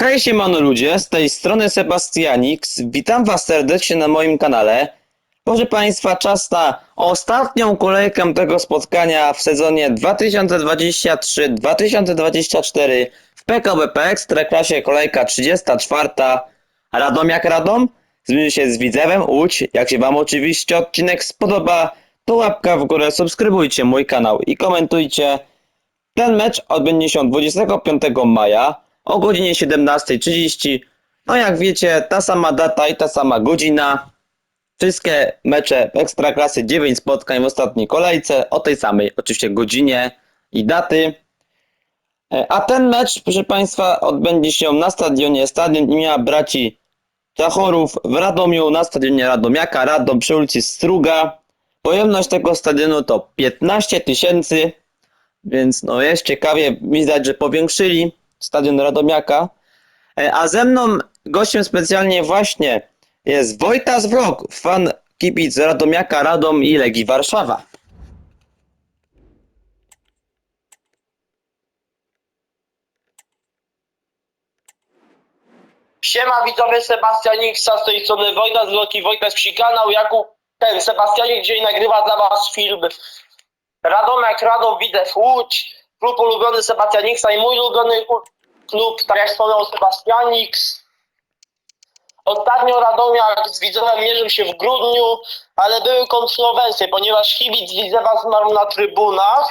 Hej siemano ludzie, z tej strony Sebastianix. Witam was serdecznie na moim kanale. Proszę państwa, czas na ostatnią kolejkę tego spotkania w sezonie 2023-2024 w PKBP Ekstraklasie kolejka 34. Radom jak Radom? Zmierzy się z Widzewem Łódź. Jak się wam oczywiście odcinek spodoba, to łapka w górę, subskrybujcie mój kanał i komentujcie. Ten mecz odbędzie się 25 maja o godzinie 17.30. No jak wiecie, ta sama data i ta sama godzina. Wszystkie mecze Ekstraklasy, 9 spotkań w ostatniej kolejce o tej samej oczywiście godzinie i daty. E, A ten mecz, proszę Państwa, odbędzie się na stadionie Stadion imienia Braci Czachorów w Radomiu, na stadionie Radomiaka, Radom przy ulicy Struga. Pojemność tego stadionu to 15 tysięcy, więc no jest ciekawie, widać, że powiększyli stadion Radomiaka. E, A ze mną gościem specjalnie właśnie jest Wojtas Vlog, fan kibic Radomiaka, Radom i Legii Warszawa. Siema widzowie Sebastianiksa z tej strony Wojna z Loki Wojta z kanał Jakub ten Sebastianik dzisiaj nagrywa dla was film Radomek Radom Widew Łódź klub ulubiony Sebastianiksa i mój ulubiony klub tak jak wspomniał Sebastianiks Ostatnio Radomiak z Widzewem mierzył się w grudniu, ale były kontrowersje, ponieważ kibic Widzewa zmarł na trybunach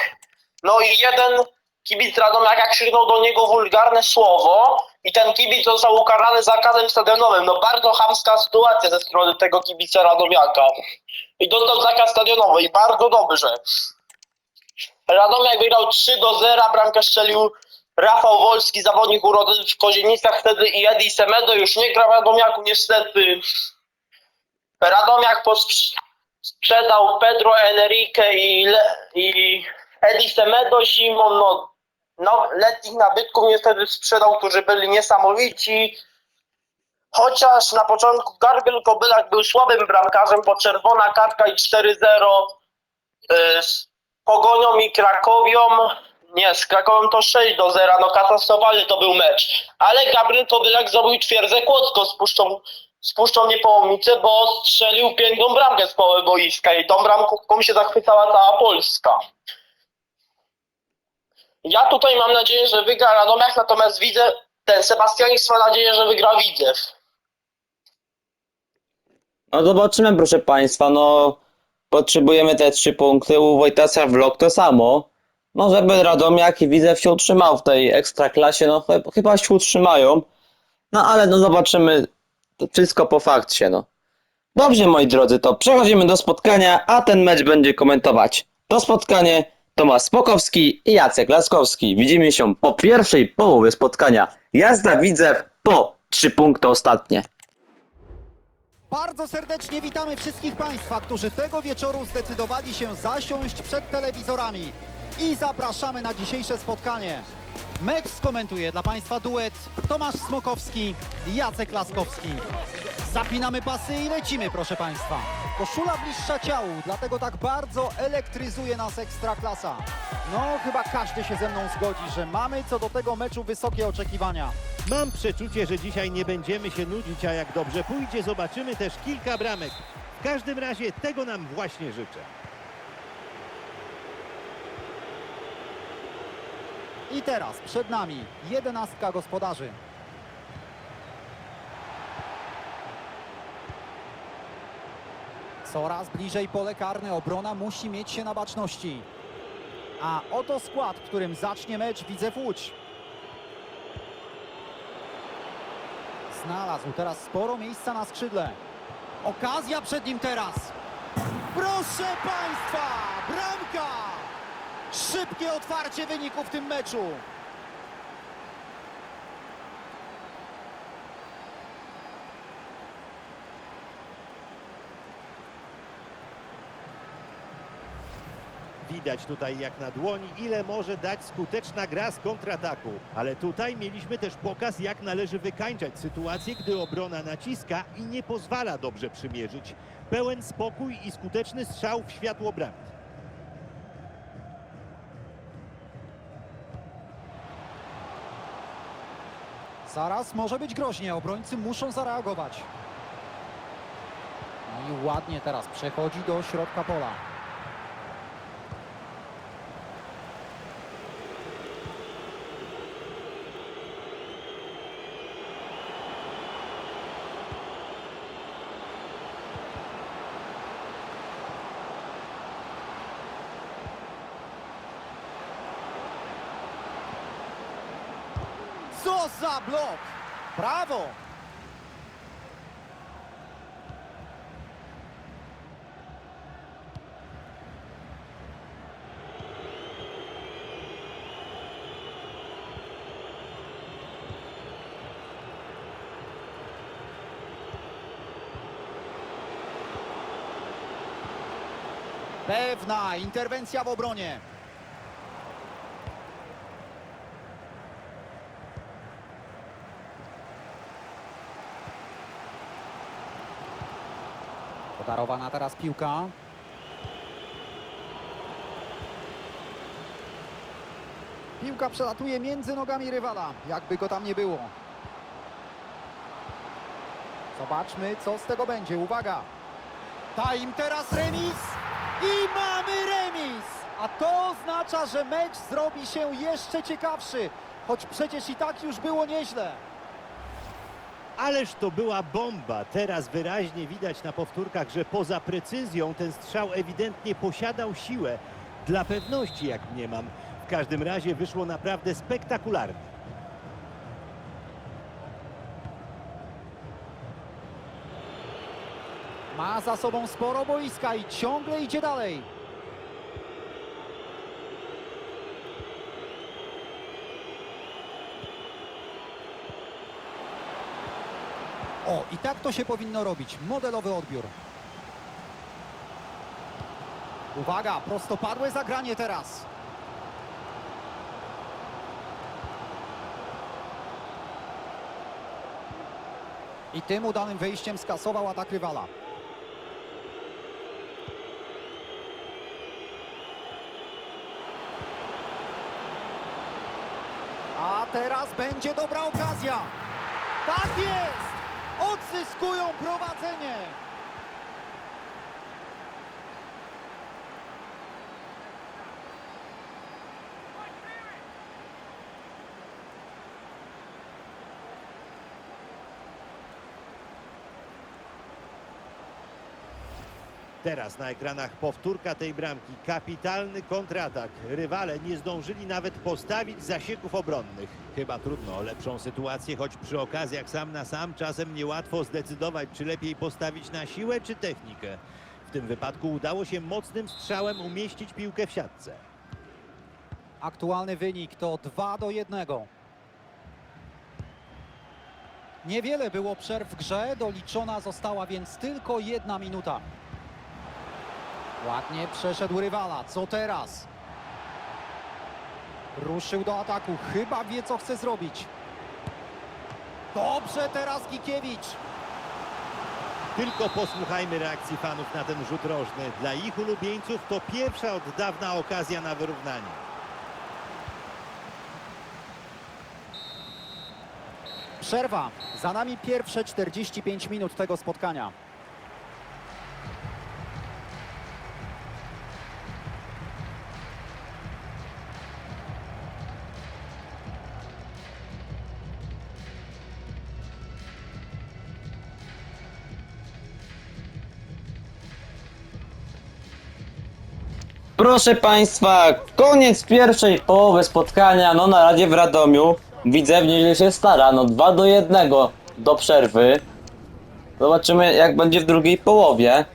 no i jeden kibic Radomiaka krzyknął do niego wulgarne słowo i ten kibic został ukarany zakazem stadionowym. No bardzo chamska sytuacja ze strony tego kibica Radomiaka. I dostał zakaz stadionowy i bardzo dobrze. Radomiak wygrał 3 do 0, bramkę strzelił Rafał Wolski, zawodnik urodzony w Kozienicach wtedy i Eddie Semedo już nie gra w Radomiaku niestety. Radomiak sprzedał Pedro Enrique i, Le- i Eddie Semedo zimą, no, no letnich nabytków niestety sprzedał, którzy byli niesamowici. Chociaż na początku Garbiel Kobylak był słabym bramkarzem, bo czerwona kartka i 4-0 y, z Pogonią i Krakowią. Nie, z Krakowią to 6 do 0, no katastrofalny to był mecz. Ale Gabriel Kobylak zrobił twierdzę Kłodzko z Puszczą, z Puszczą Niepołomice, bo strzelił piękną bramkę z połowy boiska i tą bramką się zachwycała cała Polska. Ja tutaj mam nadzieję, że wygra Radomiak, natomiast widzę, ten Sebastianis ma nadzieję, że wygra Widzew. No zobaczymy proszę Państwa, no potrzebujemy te trzy punkty, u Wojtasa Vlog to samo. No żeby Radomiak i Widzew się utrzymał w tej ekstraklasie, no ch- chyba się utrzymają. No ale no zobaczymy, to wszystko po fakcie, no. Dobrze moi drodzy, to przechodzimy do spotkania, a ten mecz będzie komentować. To spotkanie Tomasz Spokowski i Jacek Laskowski. Widzimy się po pierwszej połowie spotkania. Jazda Widzew po trzy punkty ostatnie. Bardzo serdecznie witamy wszystkich Państwa, którzy tego wieczoru zdecydowali się zasiąść przed telewizorami i zapraszamy na dzisiejsze spotkanie. Mecz skomentuje dla Państwa duet Tomasz Smokowski Jacek Laskowski. Zapinamy pasy i lecimy, proszę Państwa. Koszula bliższa ciału, dlatego tak bardzo elektryzuje nas Ekstraklasa. No, chyba każdy się ze mną zgodzi, że mamy co do tego meczu wysokie oczekiwania. Mam przeczucie, że dzisiaj nie będziemy się nudzić, a jak dobrze pójdzie, zobaczymy też kilka bramek. W każdym razie tego nam właśnie życzę. I teraz przed nami jedenastka gospodarzy. Coraz bliżej pole karne, obrona musi mieć się na baczności. A oto skład, którym zacznie mecz Widzew Łódź. Znalazł teraz sporo miejsca na skrzydle. Okazja przed nim teraz. Proszę Państwa, bramka! Szybkie otwarcie wyniku w tym meczu. Widać tutaj jak na dłoni, ile może dać skuteczna gra z kontrataku. Ale tutaj mieliśmy też pokaz, jak należy wykańczać sytuację, gdy obrona naciska i nie pozwala dobrze przymierzyć. Pełen spokój i skuteczny strzał w światło bramki. Zaraz może być groźnie, obrońcy muszą zareagować. I ładnie teraz przechodzi do środka pola. Co za blok! Brawo! Pewna interwencja w obronie. Podarowana teraz piłka. Piłka przelatuje między nogami rywala, jakby go tam nie było. Zobaczmy, co z tego będzie. Uwaga! Time teraz remis i mamy remis! A to oznacza, że mecz zrobi się jeszcze ciekawszy, choć przecież i tak już było nieźle. Ależ to była bomba. Teraz wyraźnie widać na powtórkach, że poza precyzją ten strzał ewidentnie posiadał siłę. Dla pewności, jak mniemam. W każdym razie wyszło naprawdę spektakularnie. Ma za sobą sporo boiska i ciągle idzie dalej. O, i tak to się powinno robić. Modelowy odbiór. Uwaga, prostopadłe zagranie teraz. I tym udanym wejściem skasował atak rywala. A teraz będzie dobra okazja. Tak jest! Odzyskują prowadzenie. Teraz na ekranach powtórka tej bramki. Kapitalny kontratak. Rywale nie zdążyli nawet postawić zasieków obronnych. Chyba trudno o lepszą sytuację, choć przy okazjach sam na sam czasem niełatwo zdecydować, czy lepiej postawić na siłę, czy technikę. W tym wypadku udało się mocnym strzałem umieścić piłkę w siatce. Aktualny wynik to 2 do 1. Niewiele było przerw w grze, doliczona została więc tylko jedna minuta. Ładnie przeszedł rywala, co teraz? Ruszył do ataku, chyba wie co chce zrobić. Dobrze teraz Gikiewicz. Tylko posłuchajmy reakcji fanów na ten rzut rożny. Dla ich ulubieńców to pierwsza od dawna okazja na wyrównanie. Przerwa. Za nami pierwsze 45 minut tego spotkania. Proszę Państwa, koniec pierwszej połowy spotkania, no na razie w Radomiu. Widzew nieźle się stara, no 2 do 1 do przerwy. Zobaczymy jak będzie w drugiej połowie.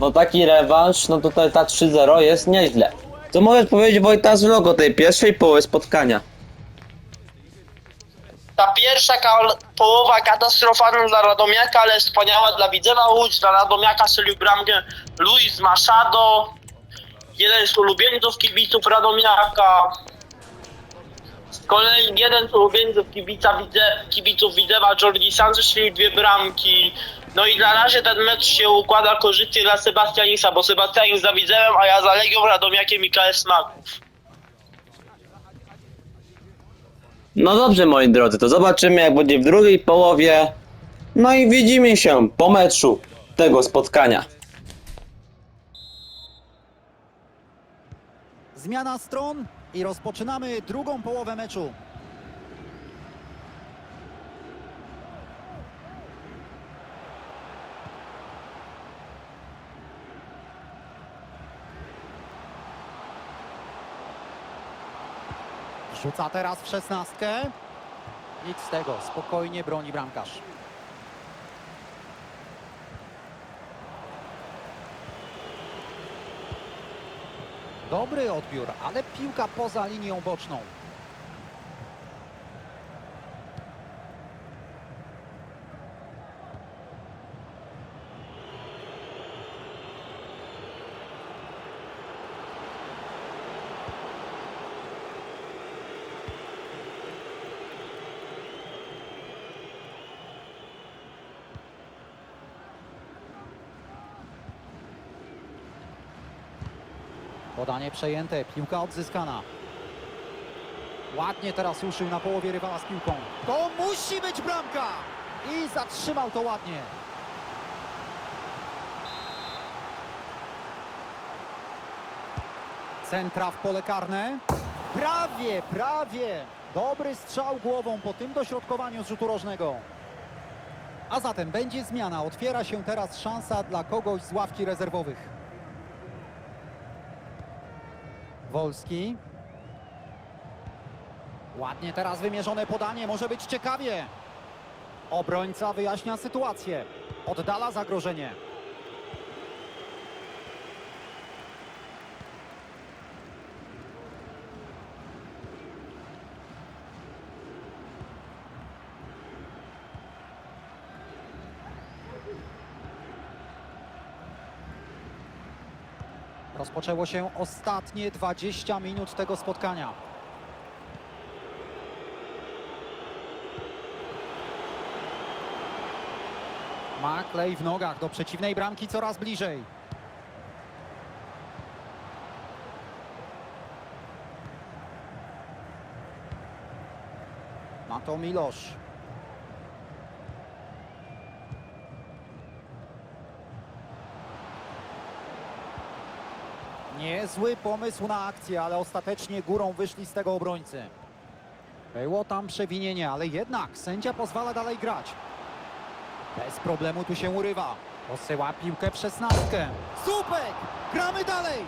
No taki rewanż, no tutaj ta 3-0 jest nieźle. Co możesz powiedzieć Wojtas logo tej pierwszej połowy spotkania? Ta pierwsza ka- połowa katastrofalna dla Radomiaka, ale wspaniała dla Widzewa Łódź. Dla Radomiaka strzelił bramkę Luis Machado. Jeden z ulubieńców kibiców Radomiaka. Z kolei jeden z ulubieńców kibica kibiców Widzewa, Jordi Sanchez, strzelił dwie bramki. No i na razie ten mecz się układa korzystnie dla Sebastianisa, bo Sebastianin za Widzewem, a ja za Legią Radomiakiem i KS Smaków. No dobrze, moi drodzy, to zobaczymy jak będzie w drugiej połowie. No i widzimy się po meczu tego spotkania. Zmiana stron i rozpoczynamy drugą połowę meczu. Rzuca teraz w szesnastkę. Nic z tego, spokojnie broni bramkarz. Dobry odbiór, ale piłka poza linią boczną. Podanie przejęte, piłka odzyskana. Ładnie teraz ruszył na połowie rywala z piłką. To musi być bramka! I zatrzymał to ładnie. Centra w pole karne. Prawie, prawie. Dobry strzał głową po tym dośrodkowaniu z rzutu rożnego. A zatem będzie zmiana. Otwiera się teraz szansa dla kogoś z ławki rezerwowych. Wolski. Ładnie teraz wymierzone podanie, może być ciekawie. Obrońca wyjaśnia sytuację. Oddala zagrożenie. Rozpoczęło się ostatnie 20 minut tego spotkania. Maklej w nogach do przeciwnej bramki coraz bliżej. Ma to Milosz. Niezły pomysł na akcję, ale ostatecznie górą wyszli z tego obrońcy. Było tam przewinienie, ale jednak sędzia pozwala dalej grać. Bez problemu tu się urywa. Posyła piłkę w szesnastkę. Słupek! Gramy dalej!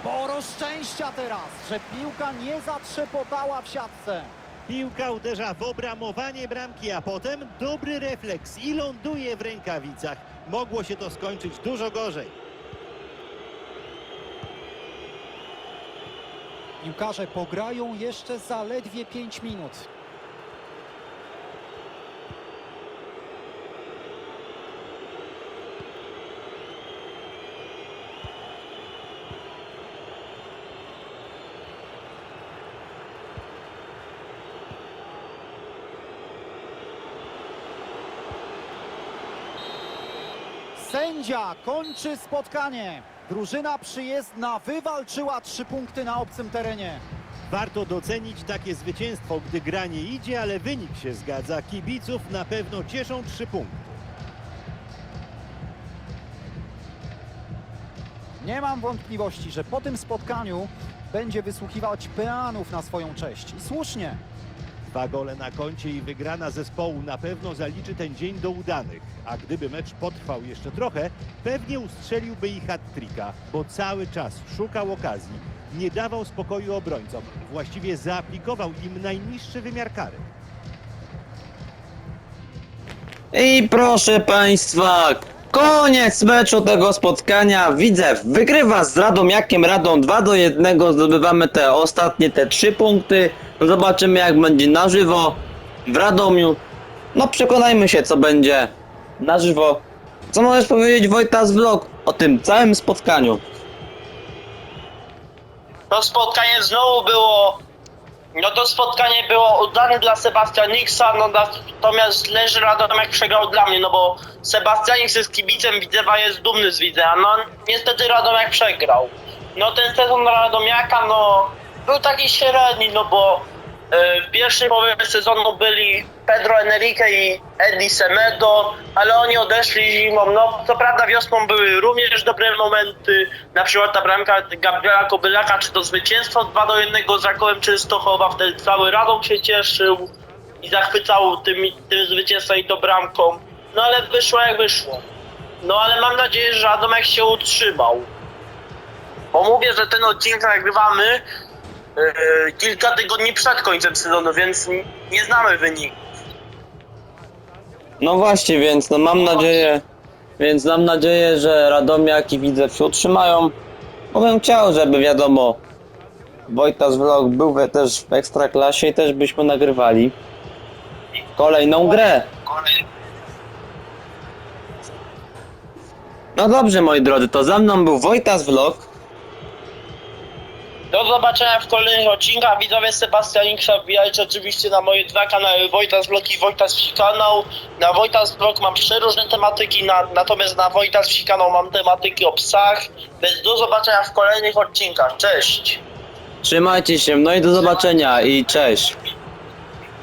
Sporo szczęścia teraz, że piłka nie zatrzepotała w siatce. Piłka uderza w obramowanie bramki, a potem dobry refleks i ląduje w rękawicach. Mogło się to skończyć dużo gorzej. Piłkarze pograją jeszcze zaledwie 5 minut. Sędzia kończy spotkanie. Drużyna przyjezdna wywalczyła trzy punkty na obcym terenie. Warto docenić takie zwycięstwo, gdy gra nie idzie, ale wynik się zgadza. Kibiców na pewno cieszą trzy punkty. Nie mam wątpliwości, że po tym spotkaniu będzie wysłuchiwać peanów na swoją cześć. I słusznie. Dwa gole na koncie i wygrana zespołu na pewno zaliczy ten dzień do udanych. A gdyby mecz potrwał jeszcze trochę, pewnie ustrzeliłby ich hat-tricka, bo cały czas szukał okazji. Nie dawał spokoju obrońcom. Właściwie zaaplikował im najniższy wymiar kary. I proszę Państwa, koniec meczu tego spotkania. Widzew wygrywa z Radomiakiem Radą 2 do 1. Zdobywamy te ostatnie, te 3 punkty. Zobaczymy jak będzie na żywo w Radomiu. No przekonajmy się co będzie na żywo. Co możesz powiedzieć Wojtas Vlog o tym całym spotkaniu? To spotkanie znowu było. No to spotkanie było udane dla Sebastianiksa, no natomiast Leży Radomiak przegrał dla mnie, no bo Sebastianik jest kibicem Widzewa, jest dumny z Widzewa, no niestety Radomiak przegrał. No ten sezon Radomiaka, no był taki średni, no bo E, W pierwszej połowie sezonu byli Pedro Enrique i Eddie Semedo, ale oni odeszli zimą. No, co prawda wiosną były również dobre momenty, na przykład ta bramka Gabriela Kobylaka, czy to zwycięstwo 2 do 1 z Rakowem Częstochowa, wtedy cały Radom się cieszył i zachwycał tym, tym zwycięstwem i to bramką. No ale wyszło jak wyszło. No ale mam nadzieję, że Radomek się utrzymał. Bo mówię, że ten odcinek nagrywamy kilka tygodni przed końcem sezonu, więc nie znamy wyniku. No właśnie, więc no mam nadzieję, więc mam nadzieję, że Radomiak i się utrzymają. Bo bym chciał, żeby wiadomo, Wojtas Vlog był we- też w Ekstraklasie i też byśmy nagrywali kolejną grę. No dobrze, moi drodzy, to za mną był Wojtas Vlog. Do zobaczenia w kolejnych odcinkach. Widzowie Sebastianiksa wbijajcie oczywiście na moje dwa kanały Wojtas Vlog i Wojtas Wsi kanał. Na Wojtas Vlog mam trzy różne tematyki, na, natomiast na Wojtas Wsi kanał mam tematyki o psach. Więc do zobaczenia w kolejnych odcinkach. Cześć! Trzymajcie się, no i do zobaczenia i cześć.